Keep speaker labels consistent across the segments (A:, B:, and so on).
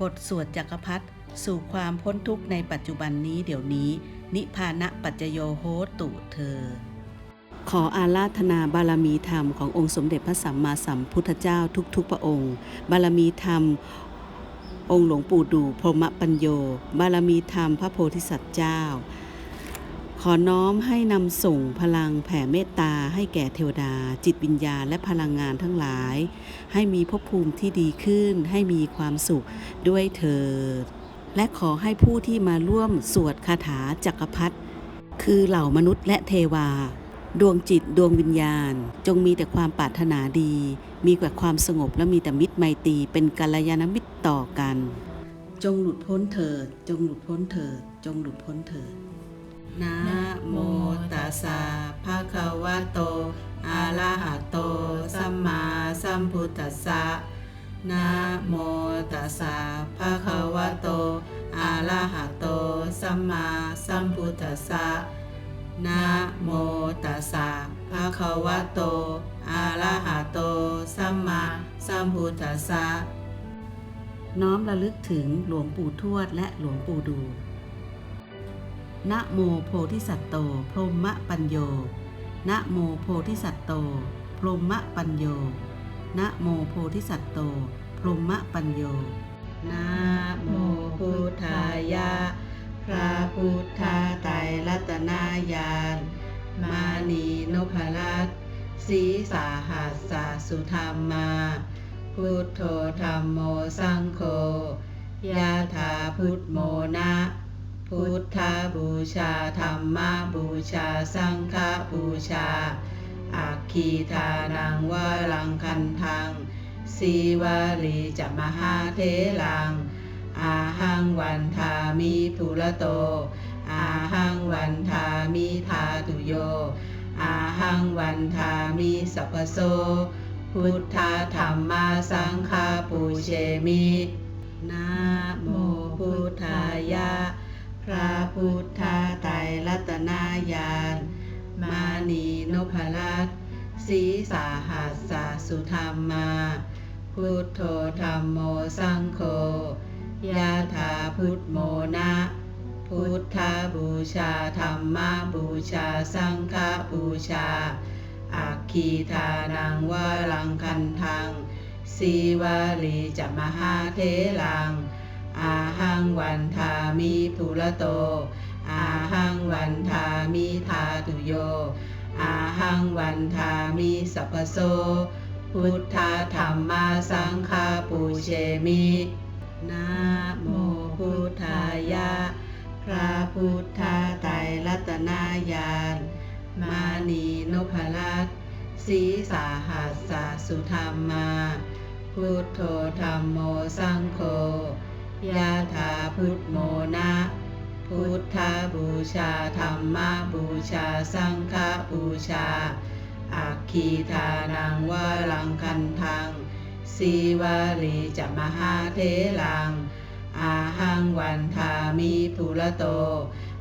A: บทสวดจักรพัทสู่ความพ้นทุกข์ในปัจจุบันนี้เดี๋ยวนี้ นิพพานะปัจจโยโหตุเธอ ขออาราธนาบารมีธรรมขององค์สมเด็จพระสัมมาสัมพุทธเจ้าทุกๆพระองค์ บารมีธรรม องค์หลวงปู่ดูพรหมปัญโย บารมีธรรมพระโพธิสัตว์เจ้า อน้อมให้นำส่งพลังแผ่เมตตาให้แก่เทวดา จิตวิญญาณและพลังงานทั้งหลาย ให้มีภพภูมิที่ดีขึ้น ให้มีความสุขด้วยเถิด และขอให้ผู้ที่มาร่วมสวดคาถาจักรพรรดิคือเหล่ามนุษย์และเทวา ดวงจิตดวงวิญญาณ จงมีแต่ความปรารถนาดี มีแต่ความสงบและมีแต่มิตรไมตรีเป็นกัลยาณมิตรต่อกัน จงหลุดพ้นเถิด จงหลุดพ้นเถิด จงหลุดพ้นเถิด นะโมตัสสะภะคะวะโตอะระหะโตสัมมาสัมพุทธัสสะนะโมตัสสะภะคะวะโตอะระหะโตสัมมาสัมพุทธัสสะนะโมตัสสะภะคะวะโตอะระหะโตสัมมาสัมพุทธัสสะน้อมระลึกถึงหลวงปู่ทวดและหลวงปู่ดู นะโมโพธิสัตโต พรหมปัญโย นะโมโพธิสัตโต พรหมปัญโย นะโมโพธิสัตโต พรหมปัญโย นะโมพุทธายะ พระพุทธาไตรรัตนายานมานีนพรัตสีสาหัสสะสุธรรมา พุทโธธรรมโมสังโฆยาถาพุทโมนะ พุทธบูชาธรรมบูชาสังฆบูชาอัคคีทานังวาลังคันทังสีวาลีจะมหาเทลัง อาหังวันทามิภูระโต อาหังวันทามิทาตุโย อาหังวันทามิสัพพโส พุทธาธรรมาสังฆาปูเชมินะโมพุทธายะ พระพุทธาไตรรัตนายานมานีนพรัตสีสาหัสสะสุธรรมา พุทโธธรรมโมสังโฆยาถาพุทโมนะ พุทธบูชาธรรมบูชาสังฆบูชาอัคคีทานังวาลังคันทังสีวาลีจะมหาเทลังอาหัังวันทามิภูระโต อาหังวันทามิทาตุโย อาหังวันทามิสัพโส พุทธาธรรมาสังฆาปูเชมินะโมพุทธายะ พระพุทธาไตรรัตนายานมานีนพรัตสีสาหัสสสุธรรมา พุทโธธรรมโมสังโฆ ยาถาพุทธโมนะ พุทธบูชาธรรมบูชาสังฆบูชา อัคคีทานังวาลังคันทังสีวาลีจะมหาเทลัง อาหังวันทามิภูระโต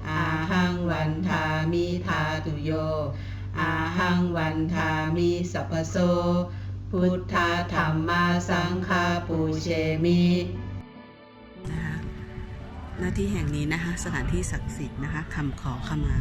A: อาหังวันทามิทาตุโย อาหังวันทามิสัพพโส พุทธธรรมาสังฆาปูเชมิ หน้าที่แห่งนี้นะคะ สถานที่ศักดิ์สิทธิ์นะคะคำขอขมา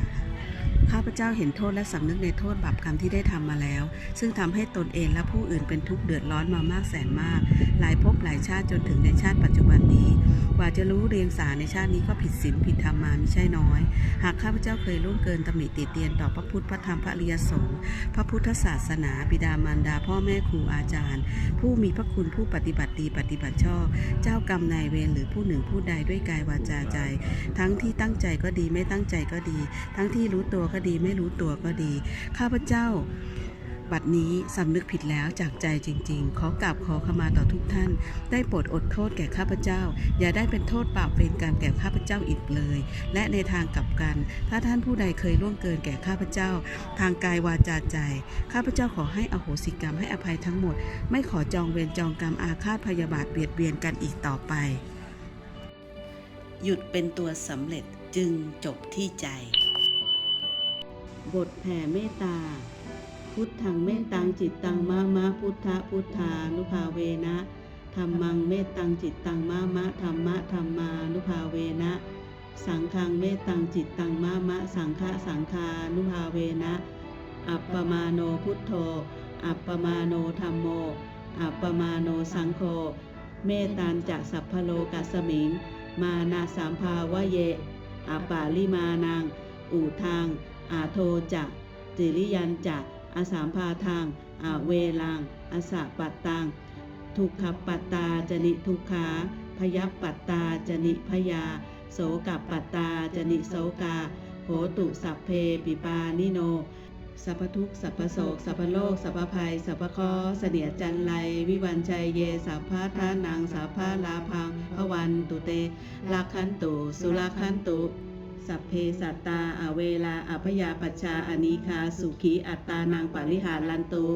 A: ข้าพเจ้าเห็นโทษและสำนึกในโทษบาปกรรมที่ได้ทำมาแล้ว ซึ่งทำให้ตนเองและผู้อื่นเป็นทุกข์เดือดร้อนมามากแสนมาก หลายภพหลายชาติจนถึงในชาติปัจจุบันนี้ กว่าจะรู้เรียงสาในชาตินี้ก็ผิดศีลผิดธรรมมาไม่ใช่น้อย หากข้าพเจ้าเคยล่วงเกินตำหนิติเตียนต่อพระพุทธพระธรรมพระอริยสงฆ์พระพุทธศาสนา บิดามารดา พ่อแม่ครูอาจารย์ ผู้มีพระคุณผู้ปฏิบัติดีปฏิบัติชอบ เจ้ากรรมนายเวรหรือผู้หนึ่งผู้ใดด้วยกายวาจาใจ ทั้งที่ตั้งใจก็ดีไม่ตั้งใจก็ดี ทั้งที่รู้ตัวก็ดี ไม่รู้ตัวก็ดี ข้าพเจ้า บัดนี้สำนึกผิดแล้วจากใจจริง ๆ ขอกราบขอขมาต่อทุกท่าน ได้โปรดอดโทษแก่ข้าพเจ้า อย่าได้เป็นโทษบาปเวรกรรแก่ข้าพเจ้าอีกเลย และในทางกลับกัน ถ้าท่านผู้ใดเคยล่วงเกินแก่ข้าพเจ้า ทางกายวาจาใจ ข้าพเจ้าขอให้อโหสิกรรมให้อภัยทั้งหมด ไม่ขอจองเวรจองกรรมอาฆาตพยาบาทเบียดเบียนกันอีกต่อไปหยุดเป็นตัวสำเร็จจึงจบที่ใจ บทแผ่เมตตา พุทธังเมตตังจิตตังมะมะพุทธพุทธานุภาเวนะธรรมังเมตตังจิตตังมามะธรรมะธรรมานุภาเวนะ สังฆังเมตตังจิตตังมามะสังฆะสังคานุภาเวนะ อัปปมาโนพุทโธ อัปปมาโนธรรมโม อัปปมาโนสังโฆ เมตตันจะสัพพโลกัสมิง มานาสามภาวะเยอาปาลิมานัง อูทาง อาโทจะจิริยันจะอาสามพาทางอาเวลังอาสะปัตตัง ทุกขปัตตาจนิทุกขาพยับปัตตาจนิพยา โสกับปัตตาจนิโสกาโหตุสัพเพปิปานิโน สัพทุกสัพโศกสัพโลก สัพภัย สัพคราะห์เสนียจันไรวิวันชัยเย สัพพะทานัง สัพพะลาพังพวันตุเตลาคันตุ สุลาคันตุ สัพเพสัตตาอเวลาอภยาปัชชาอนีคาสุขีอัตตานางปริหารันตุ